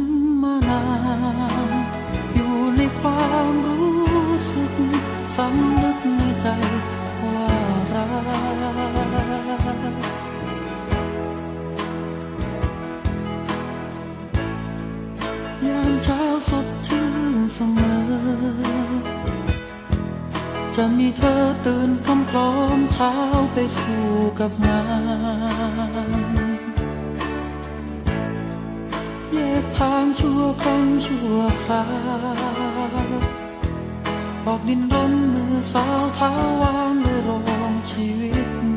มาน สดชื่นเสมอ จะมีเธอตื่นพร้อมๆเช้าไปสู่กับงาน แยกทางชั่วครั้งชั่วคราวออกดินรนมือสาวเท้าวางเลยรองชีวิต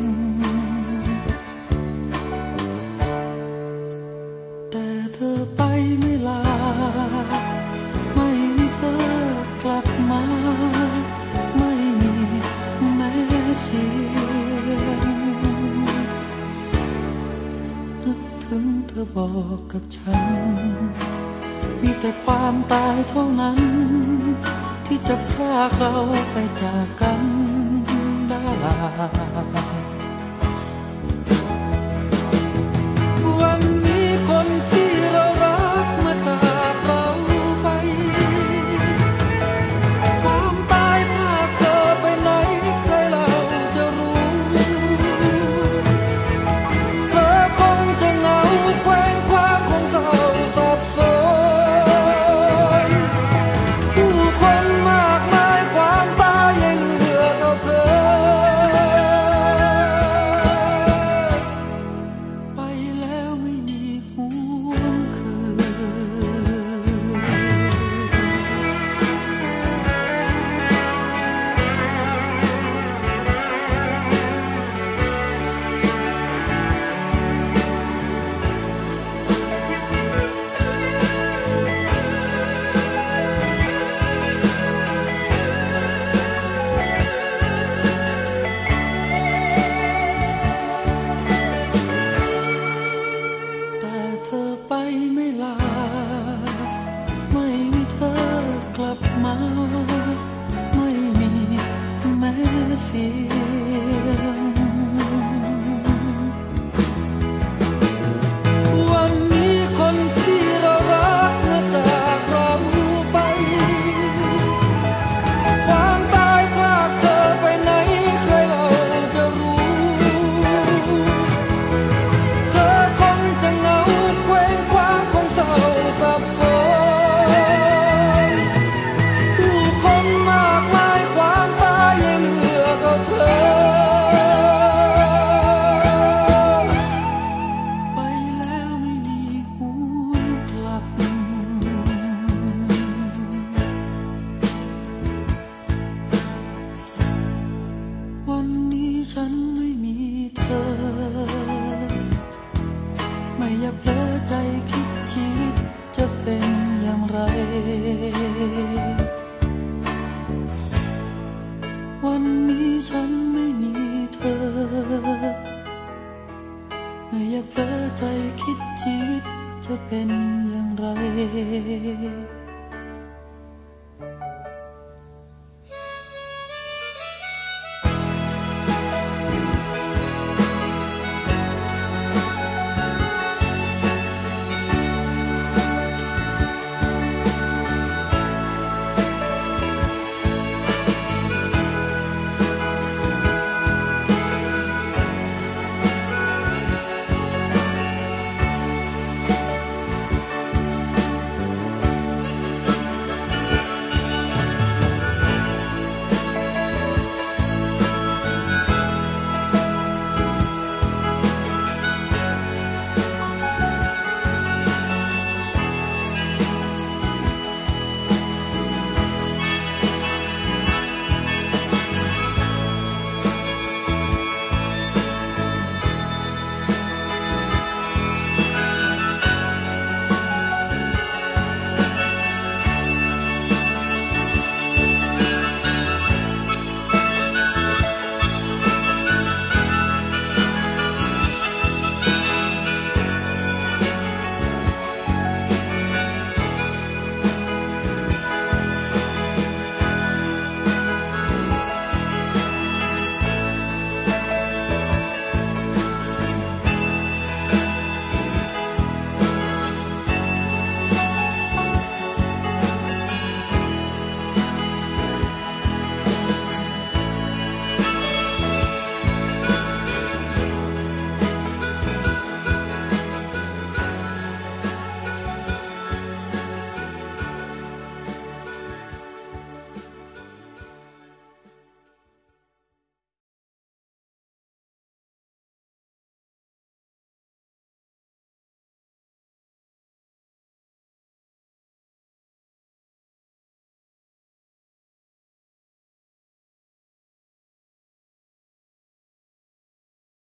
เสียงนึกถึงเธอบอกกับฉัน มีแต่ความตายเท่านั้น ที่จะพรากเราไปจากกันได้วันนี้คนที่ ฉันไม่มีเธอ ไม่อยากเผลอใจคิดชีวิตจะเป็นอย่างไร